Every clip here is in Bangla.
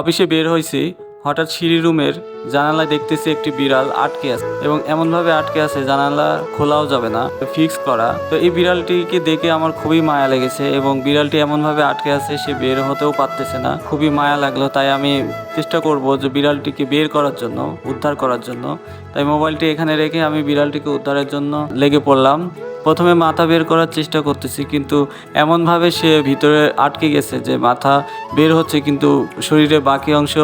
অফিসে বের হয়েছি, হঠাৎ সিঁড়ি রুমের জানালায় দেখতেছি একটি বিড়াল আটকে আছে এবং এমনভাবে আটকে আছে জানালা খোলাও যাবে না ফিক্স করা। তো এই বিড়ালটিকে দেখে আমার খুবই মায়া লেগেছে এবং বিড়ালটি এমনভাবে আটকে আছে সে বের হতেও পারতেছে না। খুবই মায়া লাগল, তাই আমি চেষ্টা করব যে বিড়ালটিকে বের করার জন্য, উদ্ধার করার জন্য। তাই মোবাইলটি এখানে রেখে আমি বিড়ালটিকে উদ্ধারের জন্য লেগে পড়লাম। প্রথমে মাথা বের করার চেষ্টা করতেছি, কিন্তু এমনভাবে সে ভিতরে আটকে গেছে যে মাথা বের হচ্ছে, কিন্তু শরীরের বাকি অংশ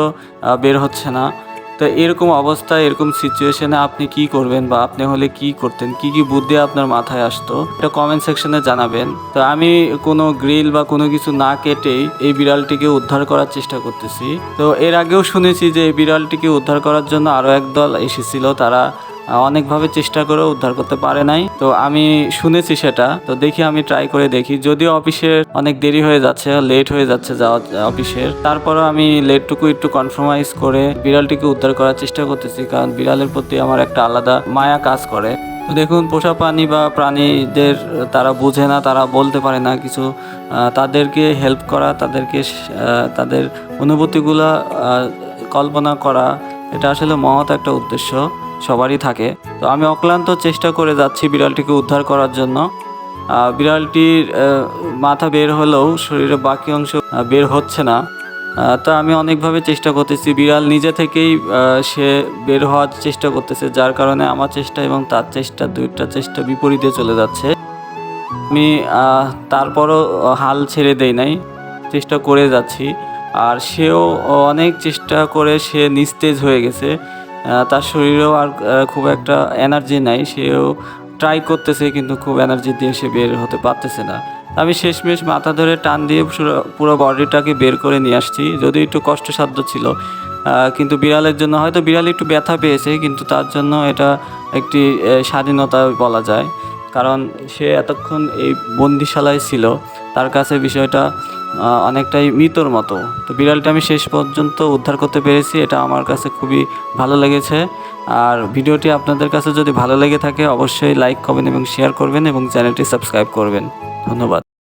বের হচ্ছে না। তো এরকম অবস্থায় এরকম সিচুয়েশনে আপনি কি করবেন বা আপনি হলে কি করতেন? কি কি বুদ্ধি আপনার মাথায় আসতো? এটা কমেন্ট সেকশনে জানাবেন। তো আমি কোনো গ্রিল বা কোনো কিছু না কেটেই এই বিড়ালটিকে উদ্ধার করার চেষ্টা করতেছি। তো এর আগেও শুনেছি যে এই বিড়ালটিকে উদ্ধার করার জন্য আরও একদল এসেছিল। তারা অনেকভাবে চেষ্টা করেও উদ্ধার করতে পারে নাই। তো আমি শুনেছি সেটা। তো দেখি আমি ট্রাই করে দেখি। যদিও অফিসের অনেক দেরি হয়ে যাচ্ছে লেট হয়ে যাচ্ছে যাওয়া, অফিসের। তারপরও আমি লেটটুকু একটু কনফার্মাইজ করে বিড়ালটিকে উদ্ধার করার চেষ্টা করতেছি, কারণ বিড়ালের প্রতি আমার একটা আলাদা মায়া কাজ করে। দেখুন, পোষা প্রাণী বা প্রাণীদের তারা বোঝে না, তারা বলতে পারে না কিছু। তাদেরকে হেল্প করা, তাদেরকে তাদের অনুভূতিগুলা কল্পনা করা, এটা আসলে মহৎ একটা উদ্দেশ্য। সবারই থাকে। তো আমি অক্লান্ত চেষ্টা করে যাচ্ছি বিড়ালটিকে উদ্ধার করার জন্য। বিড়ালটির মাথা বের হলেও শরীরের বাকি অংশ বের হচ্ছে না। তো আমি অনেকভাবে চেষ্টা করতেছি। বিড়াল নিজে থেকেই সে বের হওয়ার চেষ্টা করতেছে, যার কারণে আমার চেষ্টা এবং তার চেষ্টা, দুইটা চেষ্টা বিপরীতে চলে যাচ্ছে। আমি তারপরও হাল ছেড়ে দেই নাই, চেষ্টা করে যাচ্ছি। আর সেও অনেক চেষ্টা করে, সে নিস্তেজ হয়ে গেছে। তার শরীরেও আর খুব একটা এনার্জি নাই। সেও ট্রাই করতেছে কিন্তু খুব এনার্জি দিয়ে সে বের হতে পারতেছে না। আমি শেষমেশ মাথা ধরে টান দিয়ে পুরো- বডিটাকে বের করে নিয়ে আসছি। যদি একটু কষ্টসাধ্য ছিল কিন্তু বিড়ালের জন্য হয়তো বিড়াল একটু ব্যথা পেয়েছে, কিন্তু তার জন্য এটা একটি স্বাধীনতা বলা যায়। কারণ সে এতক্ষণ এই বন্দিশালায় ছিল। তার কাছে বিষয়টা অনেকটাই মৃতর মতো। তো বিড়ালটা আমি শেষ পর্যন্ত উদ্ধার করতে পেরেছি, এটা আমার কাছে খুবই ভালো লেগেছে। আর ভিডিওটি আপনাদের কাছে যদি ভালো লেগে থাকে, অবশ্যই লাইক করবেন এবং শেয়ার করবেন এবং চ্যানেলটি সাবস্ক্রাইব করবেন। ধন্যবাদ।